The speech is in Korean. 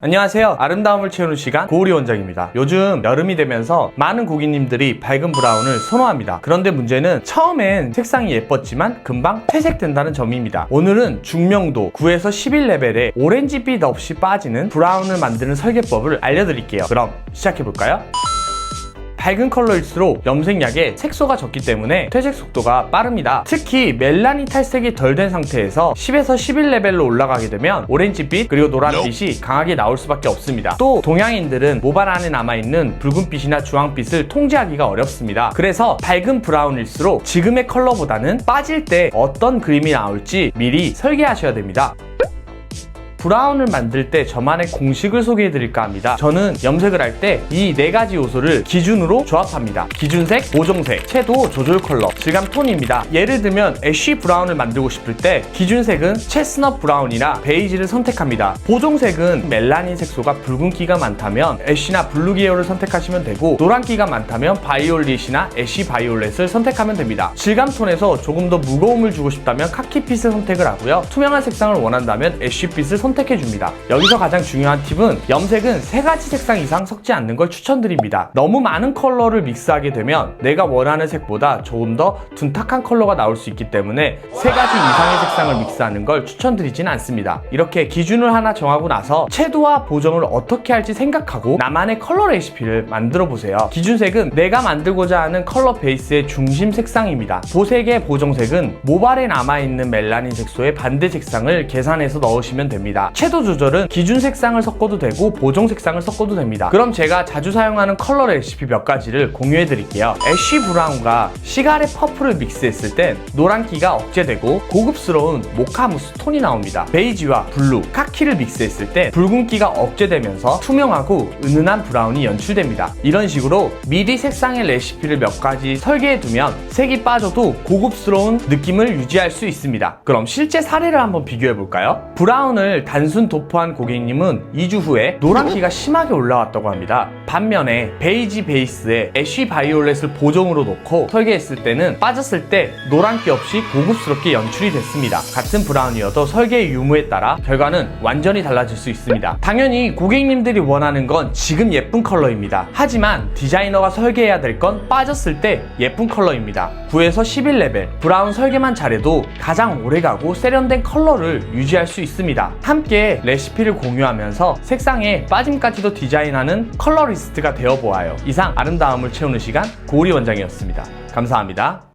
안녕하세요. 아름다움을 채우는 시간 고우리 원장입니다. 요즘 여름이 되면서 많은 고객님들이 밝은 브라운을 선호합니다. 그런데 문제는 처음엔 색상이 예뻤지만 금방 퇴색된다는 점입니다. 오늘은 중명도 9에서 11레벨의 오렌지빛 없이 빠지는 브라운을 만드는 설계법을 알려드릴게요. 그럼 시작해볼까요? 밝은 컬러일수록 염색약에 색소가 적기 때문에 퇴색 속도가 빠릅니다. 특히 멜라닌 탈색이 덜 된 상태에서 10에서 11 레벨로 올라가게 되면 오렌지빛 그리고 노란빛이 강하게 나올 수밖에 없습니다. 또 동양인들은 모발 안에 남아있는 붉은빛이나 주황빛을 통제하기가 어렵습니다. 그래서 밝은 브라운일수록 지금의 컬러보다는 빠질 때 어떤 그림이 나올지 미리 설계하셔야 됩니다. 브라운을 만들 때 저만의 공식을 소개해 드릴까 합니다. 저는 염색을 할 때 이 네 가지 요소를 기준으로 조합합니다. 기준색, 보정색, 채도, 조절 컬러, 질감 톤입니다. 예를 들면 애쉬 브라운을 만들고 싶을 때 기준색은 체스넛 브라운이나 베이지를 선택합니다. 보정색은 멜라닌 색소가 붉은기가 많다면 애쉬나 블루 계열을 선택하시면 되고 노란기가 많다면 바이올릿이나 애쉬 바이올렛을 선택하면 됩니다. 질감 톤에서 조금 더 무거움을 주고 싶다면 카키빛을 선택을 하고요. 투명한 색상을 원한다면 애쉬빛을 선택 해 줍니다. 여기서 가장 중요한 팁은 염색은 세 가지 색상 이상 섞지 않는 걸 추천드립니다. 너무 많은 컬러를 믹스하게 되면 내가 원하는 색보다 조금 더 둔탁한 컬러가 나올 수 있기 때문에 세 가지 이상의 색상을 믹스하는 걸 추천드리진 않습니다. 이렇게 기준을 하나 정하고 나서 채도와 보정을 어떻게 할지 생각하고 나만의 컬러 레시피를 만들어 보세요. 기준색은 내가 만들고자 하는 컬러 베이스의 중심 색상입니다. 보색의 보정색은 모발에 남아있는 멜라닌 색소의 반대 색상을 계산해서 넣으시면 됩니다. 채도 조절은 기준 색상을 섞어도 되고 보정 색상을 섞어도 됩니다. 그럼 제가 자주 사용하는 컬러 레시피 몇 가지를 공유해 드릴게요. 애쉬 브라운과 시가렛 퍼플을 믹스했을 땐 노란기가 억제되고 고급스러운 모카 무스 톤이 나옵니다. 베이지와 블루, 카키를 믹스했을 때 붉은기가 억제되면서 투명하고 은은한 브라운이 연출됩니다. 이런 식으로 미리 색상의 레시피를 몇 가지 설계해 두면 색이 빠져도 고급스러운 느낌을 유지할 수 있습니다. 그럼 실제 사례를 한번 비교해 볼까요? 브라운을 단순 도포한 고객님은 2주 후에 노란기가 심하게 올라왔다고 합니다. 반면에 베이지 베이스에 애쉬 바이올렛을 보정으로 놓고 설계했을 때는 빠졌을 때 노란기 없이 고급스럽게 연출이 됐습니다. 같은 브라운이어도 설계의 유무에 따라 결과는 완전히 달라질 수 있습니다. 당연히 고객님들이 원하는 건 지금 예쁜 컬러입니다. 하지만 디자이너가 설계해야 될 건 빠졌을 때 예쁜 컬러입니다. 9에서 11레벨 브라운 설계만 잘해도 가장 오래가고 세련된 컬러를 유지할 수 있습니다. 함께 레시피를 공유하면서 색상에 빠짐까지도 디자인하는 컬러리스트가 되어 보아요. 이상 아름다움을 채우는 시간 고우리 원장이었습니다. 감사합니다.